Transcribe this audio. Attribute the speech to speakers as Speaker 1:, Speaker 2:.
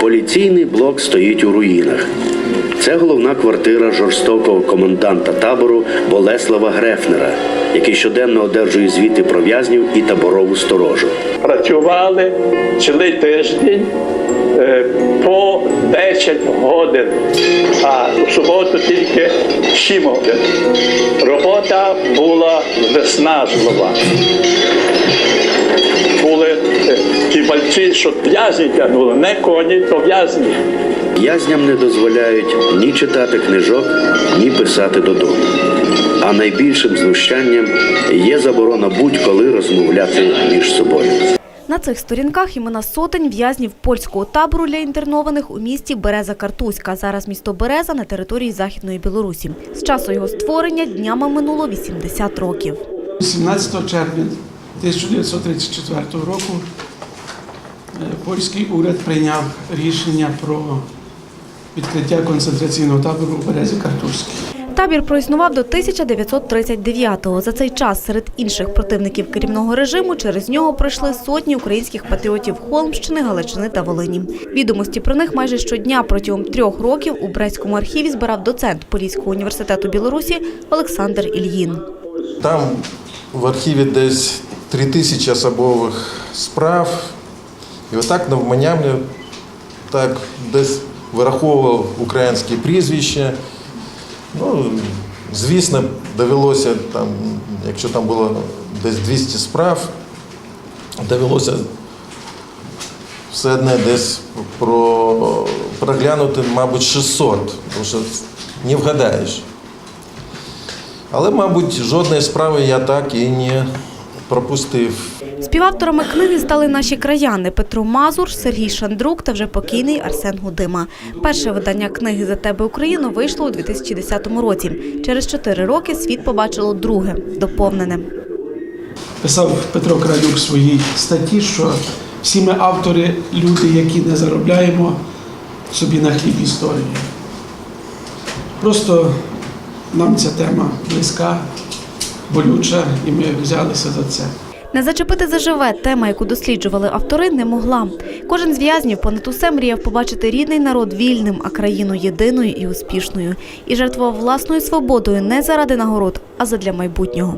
Speaker 1: Поліційний блок стоїть у руїнах. Це головна квартира жорстокого коменданта табору Болеслава Грефнера, який щоденно одержує звіти про в'язнів і таборову сторожу.
Speaker 2: працювали цілий тиждень е, по 10 годин, а у суботу тільки 7 годин. Робота була виснажлива. Бальці, що в'язні тягнули, не коні, то в'язні.
Speaker 1: В'язням не дозволяють ні читати книжок, ні писати додому. А найбільшим знущанням є заборона будь-коли розмовляти між собою.
Speaker 3: На цих сторінках імена сотень в'язнів польського табору для інтернованих у місті Береза Картузька. Зараз місто Береза на території Західної Білорусі. З часу його створення днями минуло 80 років.
Speaker 4: 17 червня 1934 року польський уряд прийняв рішення про відкриття концентраційного табору у Березі Картузькій.
Speaker 3: Табір проіснував до 1939-го. За цей час серед інших противників керівного режиму через нього пройшли сотні українських патріотів Холмщини, Галичини та Волині. Відомості про них майже щодня протягом трьох років у Брестському архіві збирав доцент Поліського університету Білорусі Олександр Ільїн.
Speaker 5: Там в архіві десь три тисячі особових справ. І отак навманнями так десь вираховував українські прізвища. Ну, звісно, довелося там, якщо там було десь 200 справ, довелося все одне десь про, проглянути, мабуть, 600, тому що не вгадаєш. Але, мабуть, жодної справи я так і не пропустив.
Speaker 3: Співавторами книги стали наші краяни Петро Мазур, Сергій Шандрук та вже покійний Арсен Гудима. Перше видання книги За тебе Україну вийшло у 2010 році. Через чотири роки світ побачило друге доповнене.
Speaker 4: Писав Петро Крадюк в своїй статті, що всі ми автори люди, які не заробляємо собі на хліб історії. Просто нам ця тема близька, болюча, і ми взялися за це.
Speaker 3: Не зачепити заживе тема, яку досліджували автори, не могла. Кожен з в'язнів понад усе мріяв побачити рідний народ вільним, а країну єдиною і успішною. І жертвував власною свободою не заради нагород, а задля майбутнього.